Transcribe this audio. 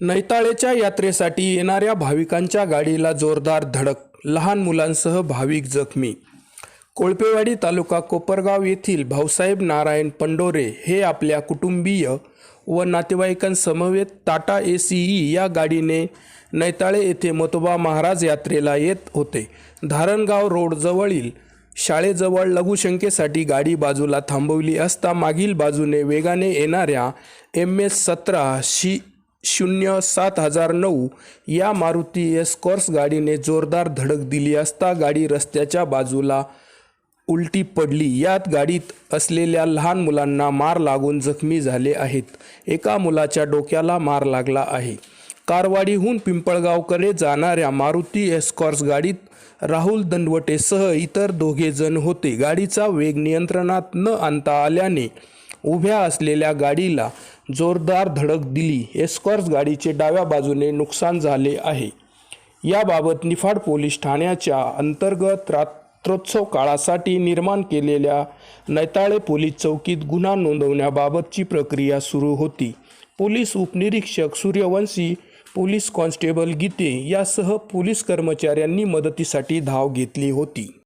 नैताळेच्या यात्रेसाठी येणाऱ्या भाविकांच्या गाडीला जोरदार धडक लहान मुलांसह भाविक जखमी. कोळपेवाडी तालुका कोपरगाव येथील भाऊसाहेब नारायण पंडोरे हे आपल्या कुटुंबीय व नातेवाईकांसमवेत टाटा ए सी ई या गाडीने नैताळे येथे मतोबा महाराज यात्रेला येत होते. धारणगाव रोडजवळील शाळेजवळ लघुशंकेसाठी गाडी बाजूला थांबवली असता मागील बाजूने वेगाने येणाऱ्या एम एस सतरा शी शून्य सात हजार नऊ या मारुती एस्कॉर्स गाडीने जोरदार धडक दिली असता गाडी रस्त्याच्या बाजूला उलटी पडली. यात गाडीत असलेल्या लहान मुलांना मार लागून जखमी झाले आहेत. एका मुलाच्या डोक्याला मार लागला आहे. कारवाडीहून पिंपळगावकडे जाणाऱ्या मारुती एस्कॉर्स गाडीत राहुल दंडवटेसह इतर दोघे जण होते. गाडीचा वेग नियंत्रणात न आणता आल्याने उभ्या असलेल्या गाडीला जोरदार धडक दिली. एस्कॉर्स गाडीचे डाव्या बाजूने नुकसान झाले आहे. याबाबत निफाड पोलीस ठाण्याच्या अंतर्गत रात्रोत्सव काळासाठी निर्माण केलेल्या नैताळे पोलीस चौकीत गुन्हा नोंदवण्याबाबतची प्रक्रिया सुरू होती. पोलीस उपनिरीक्षक सूर्यवंशी पोलीस कॉन्स्टेबल गीते यासह पोलीस कर्मचाऱ्यांनी मदतीसाठी धाव घेतली होती.